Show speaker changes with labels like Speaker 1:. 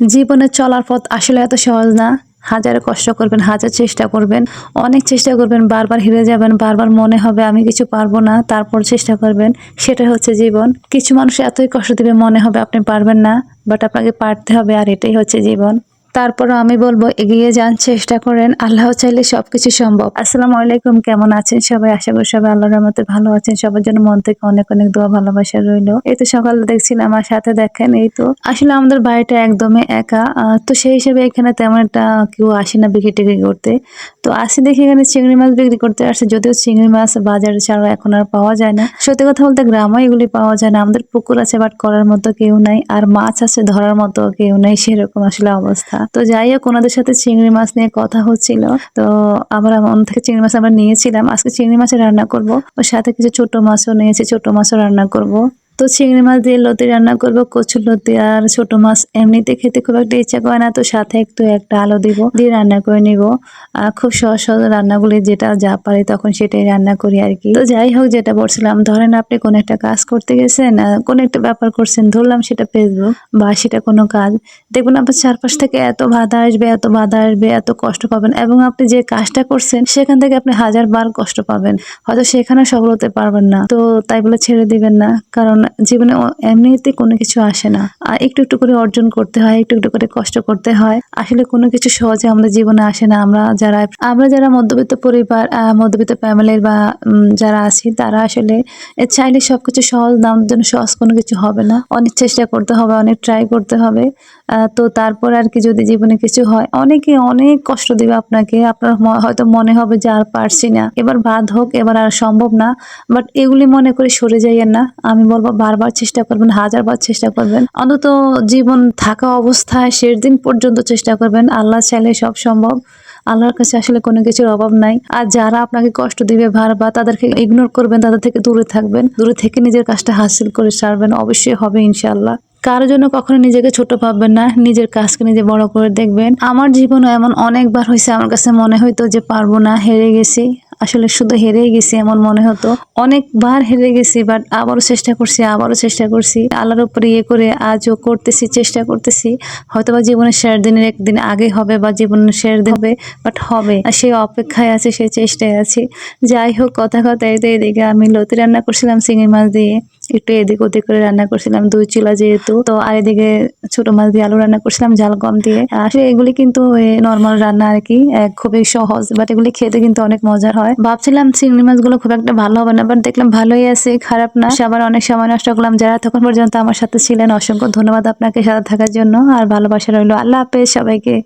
Speaker 1: জীবনে চলার পথ আসলে এত সহজ না। হাজার কষ্ট করবেন, হাজার চেষ্টা করবেন, অনেক চেষ্টা করবেন, বারবার হেরে যাবেন, বারবার মনে হবে আমি কিছু পারব না, তারপর চেষ্টা করবেন। সেটা হচ্ছে জীবন। কিছু মানুষ এতই কষ্ট দিবে মনে হবে আপনি পারবেন না বাট আপনাকে পারতে হবে আর এটাই হচ্ছে জীবন। তারপরও আমি বলব, এগিয়ে যান, চেষ্টা করেন, আল্লাহ চাইলে সবকিছু সম্ভব। আসসালামু আলাইকুম, কেমন আছেন সবাই? আশা করি সবাই আল্লাহর রহমতে ভালো আছেন। সবার জন্য মন থেকে অনেক অনেক দোয়া, ভালোবাসা রইল। এই তো সকালে দেখছিলাম, আমার সাথে দেখেন, এই তো। আসলে আমাদের বাড়িটা একদমই একা তো সেই হিসেবে এখানে তেমন একটা কেউ আসে না বিক্রি টিক্রি করতে। তো আসি দেখি এখানে চিংড়ি মাছ বিক্রি করতে আসে, যদিও চিংড়ি মাছ বাজারে ছাড়া এখন আর পাওয়া যায় না। সত্যি কথা বলতে গ্রামে এগুলি পাওয়া যায় না, আমাদের পুকুর আছে, বাট করার মতো কেউ নাই, আর মাছ আছে, ধরার মতো কেউ নাই, সেরকম আসলে অবস্থা। তো যাই হোক ওনাদের সাথে চিংড়ি মাছ নিয়ে কথা হচ্ছিল। তো আবার ওন থেকে চিংড়ি মাছ আমরা নিয়েছিলাম। আজকে চিংড়ি মাছের রান্না করব। ওর সাথে কিছু ছোট মাছও নিয়েছি। ছোট মাছও রান্না করব। তো চিংড়ি মাছ দিয়ে লতি রান্না করব কচুর লতি আর ছোট মাছ। এমনিতে খেতে খুব একটা ইচ্ছা করে না, তো সাথে একটু একটা আলো দিব, দিয়ে রান্না করে নিব। খুব সহজ সহজ রান্নাগুলি যেটা যা পারি তখন সেটাই রান্না করি আর কি। তো যাই হোক, যেটা বলছিলাম, ধরেন আপনি কোনো একটা কাজ করতে গেছেন কোনো একটা ব্যাপার করছেন, ধরলাম সেটা ফেসবুক বা সেটা কোনো কাজ। দেখবেন আপনার চারপাশ থেকে এত বাধা আসবে, এত বাধা আসবে, এত কষ্ট পাবেন এবং আপনি যে কাজটা করছেন, সেখান থেকে আপনি হাজার বার কষ্ট পাবেন। হয়তো সেখানে সফল হতে পারবেন না। তো তাই বলে ছেড়ে দিবেন না, কারণ জীবনে এমনিতে কোনো কিছু আসে না। আর একটু একটু করে অর্জন করতে হয়, একটু একটু করে কষ্ট করতে হয়। আসলে কোনো কিছু সহজে আমাদের জীবনে আসে না। আমরা যারা আমরা যারা মধ্যবিত্ত পরিবার মধ্যবিত্ত ফ্যামিলির বা যারা আছি, তারা আসলে চাইলে সবকিছু সহজ না আমাদের জন্য সহজ কোনো কিছু হবে না। অনেক চেষ্টা করতে হবে, অনেক ট্রাই করতে হবে। তো তারপর আর কি যদি জীবনে কিছু হয়, অনেকে অনেক কষ্ট দিবে আপনাকে। আপনার হয়তো মনে হবে যে আর পারছি না। এবার বাদ হোক, এবার আর সম্ভব না। বাট এগুলি মনে করে সরে যাইয়েন না। আমি বলব বারবার চেষ্টা করবেন, হাজারবার চেষ্টা করবেন। অন্তত জীবন থাকা অবস্থায় শেষ দিন পর্যন্ত চেষ্টা করবেন, আল্লাহ চাইলে সব সম্ভব। আল্লাহর কাছে আসলে কোনো কিছুর অভাব নাই। আর যারা আপনাকে কষ্ট দিবে ভার বা তাদেরকে ইগনোর করবেন, তাদের থেকে দূরে থাকবেন। দূরে থেকে নিজের কাজটা হাসিল করে সারবেন অবশ্যই হবে ইনশাল্লাহ কারও জন্য কখনো নিজেকে ছোট ভাববেন না, নিজের কাজকে নিজে বড় করে দেখবেন। আমার জীবনও এমন অনেকবার হয়েছে, আমার কাছে মনে হইতো যে পারব না, হেরে গেছি। আসলে শুধু হেরে গেছি এমন মনে হতো। অনেকবার হেরে গেছি বাট আবারও চেষ্টা করছি, আবারও চেষ্টা করছি। আল্লাহর উপরে ইয়ে করে আজও করতেছি, চেষ্টা করতেছি। হয়তো বা জীবনের শেষ দিনের একদিন আগে হবে বা জীবনের শেষ দিন হবে বাট হবে। আর সেই অপেক্ষায় আছে, সেই চেষ্টায় আছি। যাই হোক, কথা কথা এদিকে আমি লতি রান্না করছিলাম চিংড়ি মাছ দিয়ে। একটু এদিক ওদিক করে রান্না করছিলাম, দুই চুলা যেহেতু। তো আর এদিকে ছোট মাছ দিয়ে আলু রান্না করছিলাম, ঝাল কম দিয়ে। আসলে এগুলি কিন্তু নর্মাল রান্না আর কি খুবই সহজ বাট এগুলি খেতে কিন্তু অনেক মজার হয়। ভাবছিলাম চিংড়ি মাছগুলো খুব একটা ভালো হবে না বাট দেখলাম ভালোই আছে, খারাপ না। আবার অনেক সময় নষ্ট করলাম, যারা তখন পর্যন্ত আমার সাথে ছিলেন, অসংখ্য ধন্যবাদ আপনাকে সাথে থাকার জন্য, আর ভালোবাসা রইল। আল্লাহ হাফেজ সবাইকে।